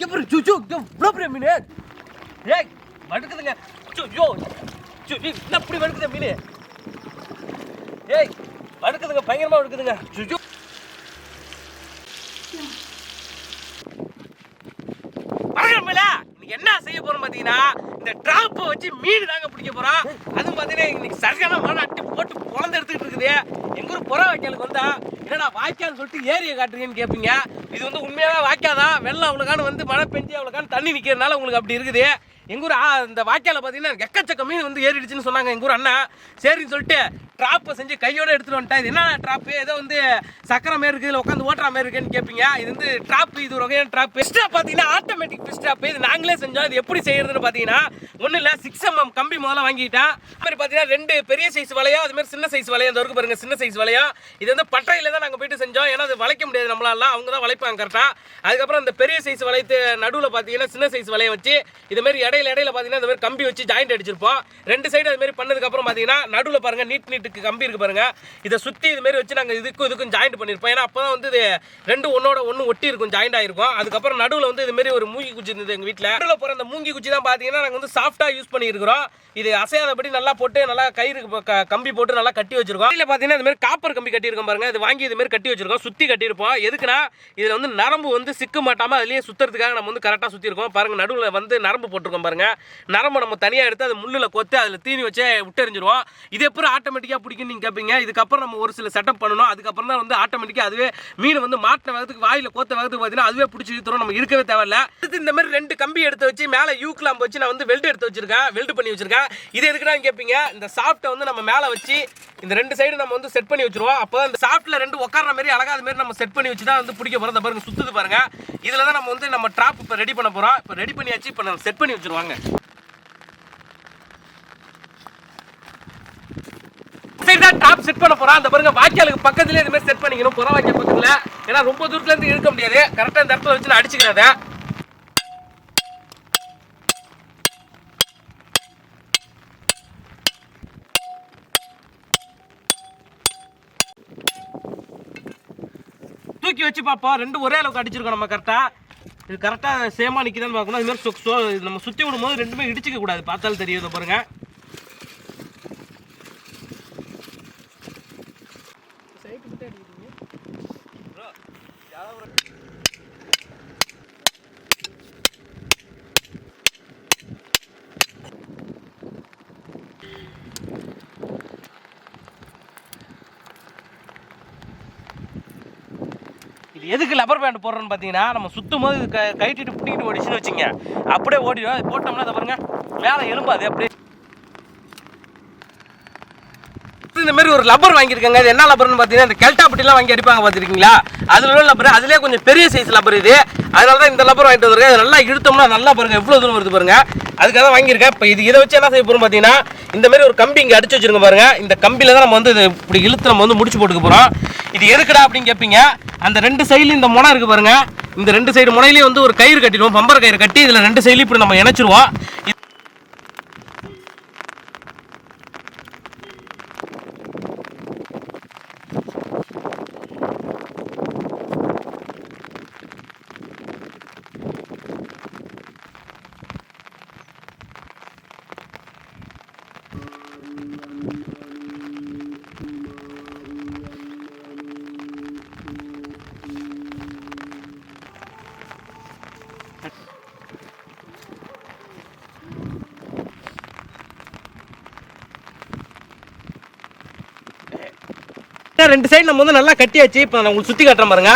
எப்படி சு, சு, சு, இவ்வளோ பெரிய மீன். ஏய் வடுக்குதுங்க சு, யோ சு, ஏய், என்ன இப்படி வடுக்குது மீன்? ஏய் வடுக்குதுங்க பயங்கரமா வடுக்குதுங்க சு, சு. வணக்கம்ல இன்னைக்கு என்ன செய்ய போறோம் பாத்தீங்கன்னா இந்த டிராப்பை வச்சு மீன் தாங்க பிடிக்க போறோம். அதுவும் பாத்தீங்கன்னா இன்னைக்கு சரியான மழை அட்டி போட்டு பொழந்து எடுத்துக்கிட்டு இருக்குது. எங்க ஊர் புற வாய்க்காலுக்கு வந்தா என்னடா வாய்க்கால் சொல்லிட்டு ஏரியை காட்டுறீங்கன்னு கேட்பீங்க இது வந்து உண்மையாகவே வாய்க்காதான் வெள்ளம் அவ்வளோக்கான வந்து மழை பெஞ்சு அவ்வளோக்கான தண்ணி நிற்கிறதுனால உங்களுக்கு அப்படி இருக்குது. எங்கள் ஊர் ஆ, இந்த வாய்க்கால பார்த்தீங்கன்னா எக்கச்சக்க மீன் வந்து ஏறிடுச்சுன்னு சொன்னாங்க எங்கள் ஊர் அண்ணா. சரின்னு சொல்லிட்டு ட்ராப்பை செஞ்சு கையோடு எடுத்துகிட்டு வந்துட்டேன். இது என்ன ட்ராப்பு ஏதோ வந்து சக்கரை மாரி இருக்குது இல்லை உட்காந்து ஓட்டுற மாதிரி இருக்குன்னு கேட்பீங்க இது வந்து ட்ராப்பு இது ஒரு வகையான ட்ராப் பெஸ்ட்டாக பார்த்தீங்கன்னா ஆட்டோமேட்டிக் பெஸ்ட் ட்ராப் இது நாங்களே செஞ்சோம். இது எப்படி செய்கிறதுன்னு பார்த்தீங்கன்னா ஒன்றும் இல்லை சிக்ஸ் எம்எம் கம்பி முதல்ல வாங்கிட்டேன். அது மாதிரி பார்த்தீங்கன்னா ரெண்டு பெரிய சைஸ் வலையும் அதுமாரி சின்ன சைஸ் வலையும் இந்த வரைக்கும் பாருங்கள் சின்ன சைஸ் வலையும் இது வந்து பட்டையில் தான் நாங்கள் போயிட்டு செஞ்சோம். ஏன்னா அது வளைக்க முடியாது நம்மளால. அவங்க தான் வளைப்பாங்க கரெக்டாக அதுக்கப்புறம் இந்த பெரிய சைஸ் வளையத்து நடுவில் பார்த்தீங்கன்னா சின்ன சைஸ் வலையை வச்சு இதுமாரி மாதிரி இடையில இடையில பார்த்தீங்கன்னா இந்த மாதிரி கம்பி வச்சு ஜாயிண்ட் அடிச்சிருப்போம். ரெண்டு சைடு அது மாதிரி பண்ணதுக்கப்புறம் பார்த்தீங்கன்னா நடுவில் பாருங்கள் நீட் நீட்டுக்கு கம்பி இருக்கு பாருங்கள் இதை சுற்றி இது மாதிரி வச்சு நாங்கள் இதுக்கும் இதுக்கும் ஜாயிண்ட் பண்ணியிருப்போம் ஏன்னா அப்போ தான் வந்து இது ரெண்டு ஒன்றோட ஒன்று ஒட்டி இருக்கும் ஜாயிண்ட் ஆகிருக்கும் அதுக்கப்புறம் நடுவில் வந்து இது மாதிரி ஒரு மூங்கி குச்சி இருந்தது எங்கள் வீட்டில் நடுவில் போகிற அந்த மூங்கி குச்சி தான் பார்த்தீங்கன்னா நாங்கள் வந்து சாஃப்டாக யூஸ் பண்ணியிருக்கிறோம். இது அசையாதபடி நல்லா போட்டு நல்லா கயிறு க- கம்பி போட்டு நல்லா கட்டி வச்சிருக்கோம். இதில் பார்த்தீங்கன்னா இந்த மாதிரி காப்பர் கம்பி கட்டியிருக்கோம் பாருங்க. இது வாங்கி இது மாதிரி கட்டி வச்சிருக்கோம். சுற்றி கட்டியிருப்போம். எதுக்குன்னா இதில் வந்து நரம்பு வந்து சிக்க மாட்டாமல் அதுலேயே சுற்றுறதுக்காக நம்ம வந்து கரெக்டாக சுற்றிருக்கோம் பாருங்கள் நடுவில் வந்து நரம்பு போட்டிருக்கோம் பாருங்கள் நரம்பு நம்ம தனியாக எடுத்து அதை முள்ளில் கொத்து அதில் தீனி வச்சே விட்டெறிஞ்சிருவோம். இது எப்படி ஆட்டோமேட்டிக்காக பிடிக்கும் நீங்கள் கேட்பீங்க இதுக்கப்புறம் நம்ம ஒரு சில செட்டப் பண்ணணும். அதுக்கப்புறம் தான் வந்து ஆட்டோமேட்டிக்காக அதுவே மீன் வந்து மாட்டின வேகத்துக்கு வாயில் கோத்த வேகத்துக்கு பார்த்தீங்கன்னா அதுவே பிடிச்சி தரும். நம்ம இருக்கவே தேவையில்ல. அடுத்து இந்த மாதிரி ரெண்டு கம்பி எடுத்து வச்சு மேலே யூ கிளாம்பு வச்சு நான் வந்து வெல்ட் எடுத்து வச்சிருக்கேன். வெல்ட் பண்ணி வச்சிருக்கேன். இது எதுக்குடான்னு கேட்பீங்க இந்த சாஃப்ட்டை வந்து நம்ம மேலே வச்சு இந்த ரெண்டு சைடு நம்ம வந்து செட் பண்ணி வச்சிருவோம். அப்போ இந்த சாஃப்ட்ல ரெண்டு உட்கார்ற மாதிரி அழகா அது மாதிரி நம்ம செட் பண்ணி வச்சு தான் வந்து பிடிக்க போகிறோம் பாருங்க சுத்துது பாருங்க. இதில் தான் நம்ம வந்து நம்ம ட்ராப் இப்போ ரெடி பண்ண போகிறோம் இப்போ ரெடி பண்ணியாச்சு இப்போ நம்ம செட் பண்ணி வச்சிருவாங்க சைடு தான் டாப் செட் பண்ண போறோம். அந்த பாருங்க வாய்க்காலுக்கு பக்கத்துலேயே இது மாதிரி செட் பண்ணிக்கணும். புற வாய்க்கால் பக்கத்துல. ஏன்னா ரொம்ப தூரத்துல இருந்து முடியாது. கரெக்டா இந்த இடத்துல வச்சு நான் அடிச்சுக்கிறேன் தூக்கி வச்சு பார்ப்போம் ரெண்டு ஒரே அளவுக்கு அடிச்சிருக்கோம் நம்ம கரெக்டா இது கரெக்டாக சேமா நிற்கிதான்னு பார்க்கணும். இது மாதிரி சொ- சொ- இது நம்ம சுற்றி விடும்போது ரெண்டுமே இடிச்சுக்க கூடாது. பார்த்தாலும் தெரியும் இதை பாருங்க இது எதுக்கு லப்பர் பேண்ட் போடுறோன்னு பார்த்தீங்கன்னா நம்ம சுத்தும் போது இது க- கழட்டிட்டு பிடிக்கிட்டு ஓடிச்சுன்னு வச்சுங்க அப்படியே ஓடிடும். அது போட்டோம்னா அதை பாருங்க. மேலே எலும்பாது அப்படியே. இந்த மாதிரி ஒரு லப்பர் வாங்கியிருக்காங்க. இது என்ன லப்பர்னு பார்த்தீங்கன்னா இந்த கெல்டா பட்டிலாம் வாங்கி அடிப்பாங்க பார்த்துருக்கீங்களா? அதில் உள்ள லப்பர் அதிலே கொஞ்சம் பெரிய சைஸ் லப்பர் இது. அதனால தான் இந்த லப்பர் வாங்கிட்டு வந்திருக்கேன். நல்லா இழுத்தோம்னா நல்லா பாருங்க எவ்வளோ தூரம் வருது பாருங்க. அதுக்காக தான் வாங்கியிருக்கேன். இப்போ இது இதை வச்சு என்ன செய்ய போகிறோம் பார்த்தீங்கன்னா இந்த மாதிரி ஒரு கம்பி இங்கே அடிச்சு வச்சிருங்க பாருங்க. இந்த கம்பியில் தான் நம்ம வந்து இப்படி இழுத்து நம்ம வந்து முடிச்சு போட்டுக்க போகிறோம் இது எதுக்குடா அப்படின்னு கேட்பீங்க அந்த ரெண்டு சைடுல இந்த முனை இருக்கு பாருங்க. இந்த ரெண்டு சைடு முனையிலேயே வந்து ஒரு கயிறு கட்டிடுவோம். பம்பர் கயிறு கட்டி இதில் ரெண்டு சைடுலையும் இப்படி நம்ம இணைச்சிருவோம். இது- ரெண்டு சைடு நம்ம வந்து நல்லா கட்டியாச்சு. இப்போ நான் உங்களுக்கு சுற்றி காட்டுறேன் பாருங்க.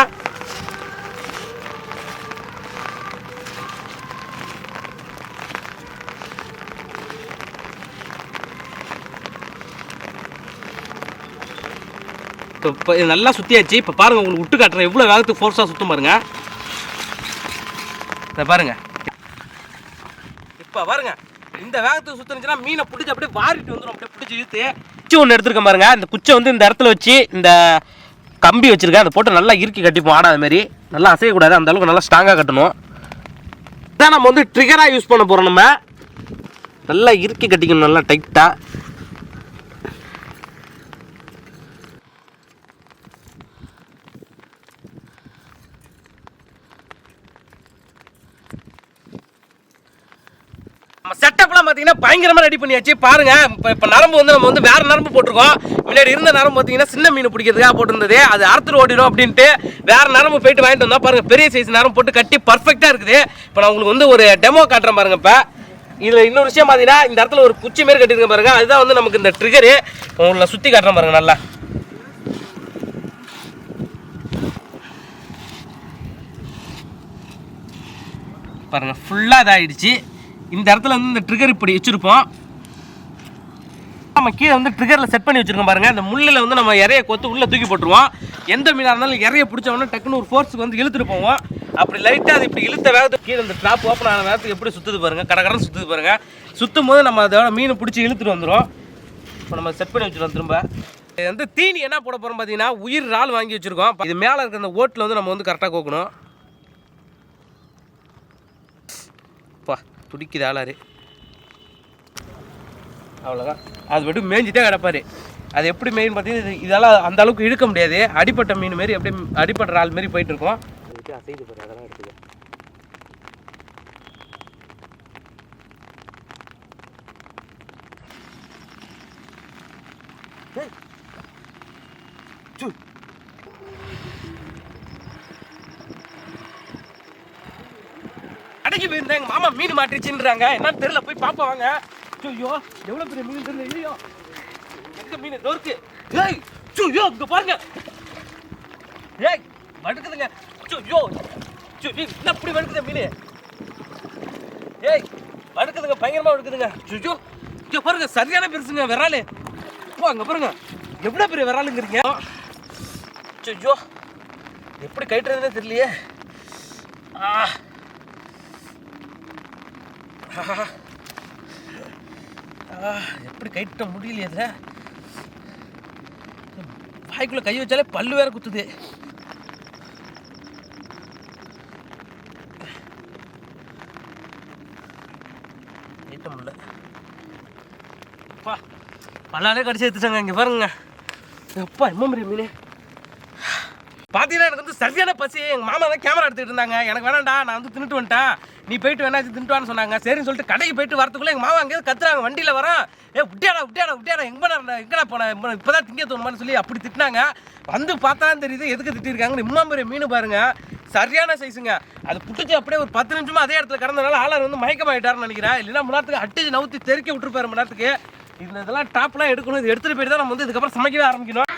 இப்போ இது நல்லா சுற்றியாச்சு இப்போ பாருங்க உங்களுக்கு விட்டு காட்டுறேன். எவ்வளோ வேகத்துக்கு ஃபோர்ஸாக சுற்றும் பாருங்க. இதை பாருங்க. இப்போ பாருங்க. இந்த வேகத்துக்கு சுற்றுனுச்சுன்னா மீனை பிடிச்சி அப்படியே வாரிட்டு வந்துடும் அப்படியே பிடிச்சி இழுத்து. குச்சி ஒன்று எடுத்துருக்கேன் பாருங்க. இந்த குச்சை வந்து இந்த இடத்துல வச்சு இந்த கம்பி வச்சுருக்கேன். அதை போட்டு நல்லா இறுக்கி கட்டிப்போம் ஆடாத மாதிரி. நல்லா அசையக்கூடாது. அந்த அளவுக்கு நல்லா ஸ்ட்ராங்காக கட்டணும். இதான் நம்ம வந்து ட்ரிகராக யூஸ் பண்ண போகிறோம் நம்ம. நல்லா இறுக்கி கட்டிக்கணும் நல்லா டைட்டாக நம்ம செட்டப்லாம் பார்த்தீங்கன்னா பயங்கரமாக ரெடி பண்ணியாச்சு. பாருங்க இப்போ இப்போ நரம்பு வந்து நம்ம வந்து வேற நரம்பு போட்டிருக்கோம். முன்னாடி இருந்த நரம்பு பார்த்தீங்கன்னா சின்ன மீன் பிடிக்கிறதுக்காக போட்டிருந்தது. அது அறுத்துட்டு ஓடிடும் அப்படின்ட்டு வேற நரம்பு போயிட்டு வாங்கிட்டு வந்தால் பாருங்க பெரிய சைஸ் நரம்பு போட்டு கட்டி பர்ஃபெக்டாக இருக்குது. இப்போ நான் உங்களுக்கு வந்து ஒரு டெமோ காட்டுறேன் பாருங்க இப்போ. இதில் இன்னொரு விஷயம் பார்த்தீங்கன்னா இந்த இடத்துல ஒரு குச்சி மாரி கட்டியிருக்கேன் பாருங்க. அதுதான் வந்து நமக்கு இந்த ட்ரிகரு உங்களை சுற்றி காட்டுறேன் பாருங்க நல்லா. பாருங்க ஃபுல்லாக இதாகிடுச்சு இந்த இடத்துல வந்து இந்த ட்ரிகர் இப்படி வச்சுருப்போம். நம்ம கீழே வந்து ட்ரிகரில் செட் பண்ணி வச்சுருக்கோம் பாருங்கள் அந்த முள்ளில் வந்து நம்ம இறைய கொத்து உள்ளே தூக்கி போட்டுருவோம். எந்த மீனாக இருந்தாலும் இறைய பிடிச்ச டக்குன்னு ஒரு ஃபோர்ஸுக்கு வந்து இழுத்துட்டு போவோம். அப்படி லைட்டாக அது இப்படி இழுத்த வேகத்துக்கு கீழே இந்த ட்ராப் ஓப்பன் ஆன வேகத்துக்கு எப்படி சுற்றுது பாருங்க. கடகடன்னு சுற்றுது பாருங்கள் சுற்றும் போது நம்ம அதோட மீன் பிடிச்சி இழுத்துட்டு வந்துடும் இப்போ நம்ம செட் பண்ணி வச்சுருவோம் திரும்ப. இது வந்து தீனி என்ன போட போகிறோம் பார்த்தீங்கன்னா உயிர் இறால் வாங்கி வச்சிருக்கோம். இது மேலே இருக்கிற அந்த ஓட்டில் வந்து நம்ம வந்து கரெக்டாக கோக்கணும் பா துடிக்குது ஆளாரு அவ்வளோதான் அது மட்டும் மேய்ஞ்சிட்டே கிடப்பாரு. அது எப்படி மெயின் பார்த்தீங்கன்னா இதெல்லாம் அந்த அளவுக்கு இழுக்க முடியாது. அடிப்பட்ட மீன் மாரி எப்படி அடிப்பட்ட ஆள் மாரி போயிட்டு இருக்கோம். அசைது போகிற அதெல்லாம் எடுத்துக்க. கடைக்கு போயிருந்தேன் எங்கள் மாமா மீன் மாட்டிருச்சுன்றாங்க. என்னன்னு தெரியல போய் பாப்பா வாங்க. ஐயோ எவ்வளவு பெரிய மீன் தெரியல ஐயோ எங்க மீன் நொறுக்கு ஏய் ஐயோ இங்க பாருங்க. ஏய் வடுக்குதுங்க ஐயோ என்ன இப்படி வடுக்குது மீன்? ஏய் வடுக்குதுங்க பயங்கரமா வடுக்குதுங்க ஐயோ இங்க பாருங்க சரியான பெருசுங்க விராலு ஓ அங்க பாருங்க. எவ்வளவு பெரிய விராலுங்கிறீங்க ஐயோ எப்படி கைட்டுறதுனே தெரியலையே. ஆ, எப்படி கைட்ட முடியலையே அதில் வாய்க்குள்ளே கை வச்சாலே பல்லு வேற குத்துது. கைட்ட முடியல. அப்பா பல்லாலே கடிச்சு எடுத்துட்டாங்க இங்கே பாருங்க. அப்பா என்ன முடியும் மீனே? பார்த்தீங்கன்னா எனக்கு வந்து சரியான பசி. எங்கள் மாமா தான் கேமரா எடுத்துகிட்டு இருந்தாங்க. எனக்கு வேணாண்டா நான் வந்து தின்னுட்டு வந்துட்டேன். நீ போயிட்டு வேணா தின்னுட்டு சொன்னாங்க. சரின்னு சொல்லிட்டு கடைக்கு போயிட்டு வரத்துக்குள்ளே எங்கள் மாமா அங்கேயே கத்துறாங்க வண்டியில் வரான். ஏ விட்டியாடா விட்டியாடா விட்டியாடா எங்கே எங்கடா போனேன் இப்போ தான் திங்க தோணுமான்னு சொல்லி அப்படி திட்டினாங்க. வந்து பார்த்தா தெரியுது எதுக்கு திட்டிருக்காங்கன்னு. இம்மா பெரிய மீன் பாருங்க. சரியான சைஸுங்க அது புட்டுச்சு அப்படியே ஒரு பத்து நிமிஷமா அதே இடத்துல கடந்தனால ஆளார் வந்து மயக்கமாயிட்டாருன்னு நினைக்கிறேன். இல்லைன்னா மணி நேரத்துக்கு அட்டிச்சு நவுத்தி தெருக்கி விட்டுருப்பாரு மணி நேரத்துக்கு இந்த இதெல்லாம் டாப்லாம் எடுக்கணும். இது எடுத்துகிட்டு போயிட்டு தான் நம்ம வந்து இதுக்கப்புறம் சமைக்கவே ஆரம்பிக்கணும்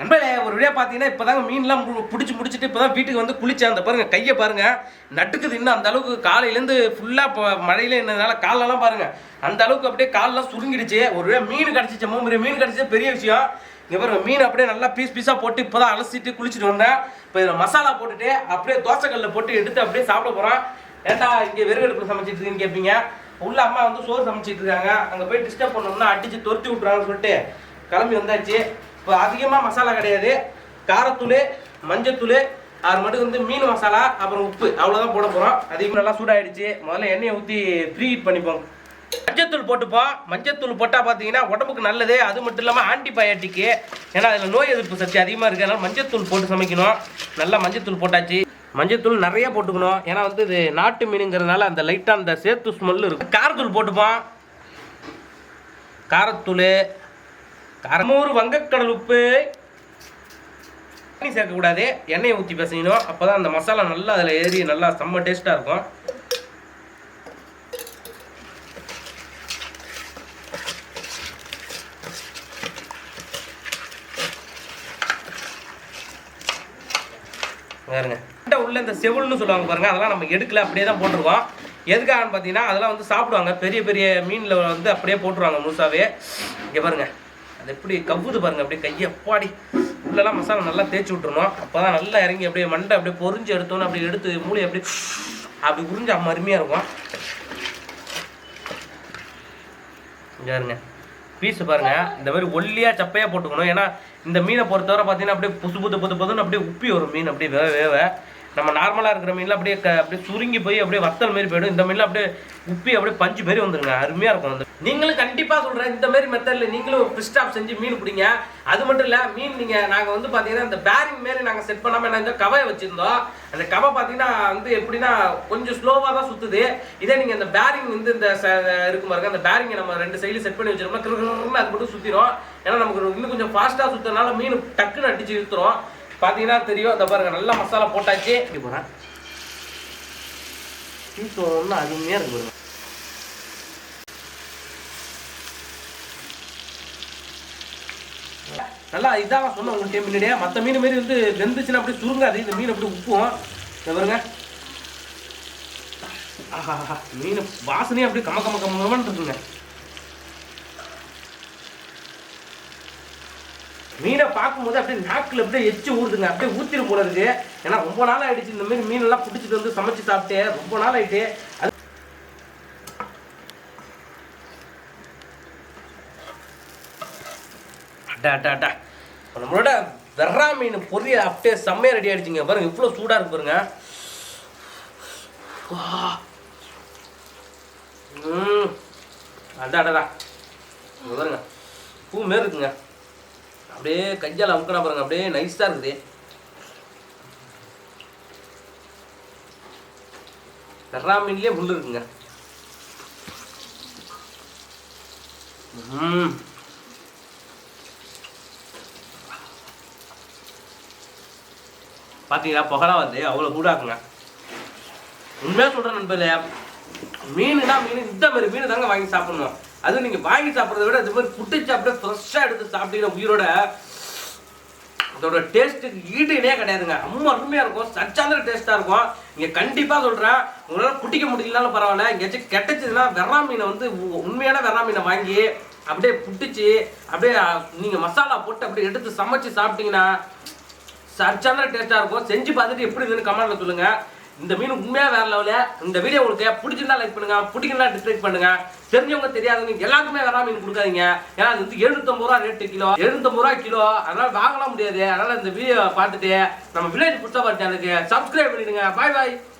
நண்பர்களே ஒரு வழியாக பார்த்தீங்கன்னா இப்போதாங்க மீன்லாம் பிடிச்சி முடிச்சிட்டு இப்போ தான் வீட்டுக்கு வந்து குளிச்சேன். அந்த பாருங்கள் கையை பாருங்கள் நட்டுக்குது இன்னும் அந்த அளவுக்கு காலையிலேருந்து ஃபுல்லாக இப்போ மழையில என்னதுனால காலெல்லாம் பாருங்கள் அந்த அளவுக்கு அப்படியே காலெலாம் சுருங்கிடுச்சு. ஒரு வழியாக மீன் கிடச்சிச்சு. மூணு மீன் கிடச்சிச்சு பெரிய விஷயம். இங்கே பாருங்க மீன் அப்படியே நல்லா பீஸ் பீஸாக போட்டு இப்போ தான் அலசிட்டு குளிச்சுட்டு வந்தேன். இப்போ இதில் மசாலா போட்டுட்டு அப்படியே தோசைக்கல்லில் போட்டு எடுத்து அப்படியே சாப்பிட போகிறோம் ஏன்டா இங்கே வெறுகடுப்பு சமைச்சிட்டு இருக்கீங்கன்னு கேட்பீங்க உள்ள அம்மா வந்து சோறு சமைச்சிட்டு இருக்காங்க. அங்கே போய் டிஸ்டர்ப் பண்ணோம்னா அடிச்சு துரத்தி விட்றாங்கன்னு சொல்லிட்டு கிளம்பி வந்தாச்சு. இப்போ அதிகமாக மசாலா கிடையாது. காரத்தூள் மஞ்சத்தூள் அது மட்டும் வந்து மீன் மசாலா அப்புறம் உப்பு. அவ்வளோதான் போட போகிறோம் அதிகமாக நல்லா சூடாகிடுச்சு முதல்ல எண்ணெயை ஊற்றி ஃப்ரீ ஹீட் பண்ணிப்போம். மஞ்சத்தூள் போட்டுப்போம். மஞ்சத்தூள் போட்டால் பார்த்தீங்கன்னா உடம்புக்கு நல்லது. அது மட்டும் இல்லாமல் ஆன்டிபயோட்டிக்கு ஏன்னா அதில் நோய் எதிர்ப்பு சக்தி அதிகமாக இருக்குது அதனால் மஞ்சத்தூள் போட்டு சமைக்கணும். நல்லா மஞ்சத்தூள் போட்டாச்சு. மஞ்சத்தூள் நிறைய போட்டுக்கணும். ஏன்னா வந்து இது நாட்டு மீனுங்கிறதுனால அந்த லைட்டாக அந்த சேத்து ஸ்மெல் இருக்கும். காரத்தூள் போட்டுப்போம். காரத்தூள் கரமூர் வங்கக்கடல் உப்பு. தண்ணி சேர்க்கக்கூடாது. எண்ணெயை ஊற்றி பிசையணும் அப்போ தான் அந்த மசாலா நல்லா அதில் ஏறி நல்லா செம்ம டேஸ்ட்டாக இருக்கும். பாருங்க. உள்ள இந்த செவுள்னு சொல்லுவாங்க பாருங்க அதெல்லாம் நம்ம எடுக்கல அப்படியே தான் போட்டிருக்கோம். எதுக்காகன்னு பார்த்தீங்கன்னா அதெல்லாம் வந்து சாப்பிடுவாங்க. பெரிய பெரிய மீனில் வந்து அப்படியே போட்டுருவாங்க முழுசாவே. இங்கே பாருங்க. அது எப்படி கவ்வுது பாருங்க அப்படியே கையை அப்பாடி. உள்ளெல்லாம் மசாலா நல்லா தேய்ச்சி விட்டுருணும் அப்போ தான் நல்லா இறங்கி அப்படியே மண்டை அப்படியே பொரிஞ்சு எடுத்தோன்னு அப்படி எடுத்து மூளை அப்படி அப்படி உறிஞ்சு அம்மா அருமையாக இருக்கும். இங்க பாருங்க. பீஸ் பாருங்க. இந்த மாதிரி ஒல்லியா சப்பையா போட்டுக்கணும். ஏன்னா இந்த மீனை பொறுத்தவரை பார்த்தீங்கன்னா அப்படியே புசு புது புது புதுன்னு அப்படியே உப்பி வரும் மீன். அப்படியே வேக வேக நம்ம நார்மலாக இருக்கிற மீனில் அப்படியே க அப்படியே சுருங்கி போய் அப்படியே வத்தல் மாரி போயிடும். இந்த மீனில் அப்படியே உப்பி அப்படியே பஞ்சு மாரி வந்துருங்க. அருமையாக இருக்கும் வந்து. நீங்களும் கண்டிப்பாக சொல்கிறேன் இந்த மாதிரி மெத்தடில் நீங்களும் ஃபிஷ் ஸ்டாப் செஞ்சு மீன் பிடிங்க. அது மட்டும் இல்லை மீன் நீங்கள் நாங்கள் வந்து பார்த்தீங்கன்னா இந்த பேரிங் மாரி நாங்கள் செட் பண்ணாமல் என்ன இந்த கவையை வச்சுருந்தோம். அந்த கவை பார்த்தீங்கன்னா வந்து எப்படின்னா கொஞ்சம் ஸ்லோவாக தான் சுற்றுது இதே நீங்கள் இந்த பேரிங் வந்து இந்த ச- இருக்கும் பாருங்க அந்த பேரிங்கை நம்ம ரெண்டு சைடு செட் பண்ணி வச்சிருக்கோம்னா கிருன்னு அது மட்டும் சுற்றிடும் ஏன்னா நமக்கு இன்னும் கொஞ்சம் ஃபாஸ்ட்டாக சுற்றுறதுனால மீன் டக்குன்னு அடிச்சு இழுத்துரும். பார்த்தீங்கன்னா தெரியும் இந்த பாருங்க நல்லா மசாலா போட்டாச்சு. இப்படி போகிறேன் ஒன்று அருமையாக இருக்கு பாருங்க. நல்லா இதான் சொன்னேன் உங்கள்கிட்ட முன்னாடியே. மற்ற மீன் மாரி வந்து வெந்துச்சுன்னா அப்படியே சுருங்காது. இந்த மீன் அப்படியே உப்பும். இந்த பாருங்க. ஆஹா மீன் வாசனையே அப்படியே கம கம கமன்னு இருக்குங்க. மீனை பார்க்கும்போது அப்படியே நாக்கில் அப்படியே எச்சு ஊறுதுங்க. அப்படியே ஊத்திரும் போல இருக்கு. ஏன்னா ரொம்ப நாள் ஆயிடுச்சு இந்த மாதிரி மீனெல்லாம் பிடிச்சிட்டு வந்து சமைச்சு சாப்பிட்டு. ரொம்ப நாள் ஆயிட்டு. அது அட்டா அட்டா அட்டா நம்மளோட வெறா மீன் பொரியல் அப்படியே செம்மையாக ரெடி ஆயிடுச்சுங்க. பாருங்க இவ்வளோ சூடாக இருக்கு பாருங்க. அதான் ம். அடடா பாருங்க. பூ மாரி இருக்குங்க. அப்படியே கையால் அமுக்கினா பாருங்க அப்படியே நைஸாக இருக்குது. கர்ரா மீன்லேயே முள் இருக்குங்க. பார்த்தீங்களா புகழா வந்து அவ்வளோ கூடாக்குங்க உண்மையாக சொல்கிறேன் நண்பர்களே மீனுனா மீன் இந்த மாதிரி மீன் தாங்க வாங்கி சாப்பிடணும். அதுவும் நீங்கள் வாங்கி சாப்பிட்றத விட இது மாதிரி புட்டு அப்படியே ஃப்ரெஷ்ஷாக எடுத்து சாப்பிட்டீங்கன்னா உயிரோட அதோட டேஸ்ட்டுக்கு ஈடுனே கிடையாதுங்க. ரொம்ப அருமையாக இருக்கும். சச்சாந்திர டேஸ்ட்டாக இருக்கும். நீங்கள் கண்டிப்பாக சொல்கிறேன் உங்களால் குட்டிக்க முடியலனாலும் பரவாயில்ல. எங்கேயாச்சும் கெட்டச்சுன்னா வெறா மீனை வந்து உ- உண்மையான வெறா மீனை வாங்கி அப்படியே புட்டிச்சு அப்படியே நீங்கள் மசாலா போட்டு அப்படியே எடுத்து சமைச்சு சாப்பிட்டீங்கன்னா சச்சாந்திர டேஸ்ட்டாக இருக்கும். செஞ்சு பார்த்துட்டு எப்படி இதுன்னு கமெண்ட்டில் சொல்லுங்கள் இந்த மீன் உண்மையாக வேற லெவலில் இந்த வீடியோ உங்களுக்கு பிடிச்சிருந்தா லைக் பண்ணுங்க. பிடிக்கலனா டிஸ்லைக் பண்ணுங்க. தெரிஞ்சவங்க தெரியாதவங்க எல்லாருக்குமே வேற மீன் கொடுக்காதீங்க. ஏன்னா அது வந்து எழுநூத்தம்பது ரூபா ரேட்டு கிலோ. எழுநூத்தம்பது ரூபா கிலோ. அதனால வாங்கலாம் முடியாது. அதனால இந்த வீடியோ பார்த்துட்டு நம்ம வில்லேஜ் புத்தகம் சேனலுக்கு சப்ஸ்கிரைப் பண்ணிடுங்க. பாய் பாய்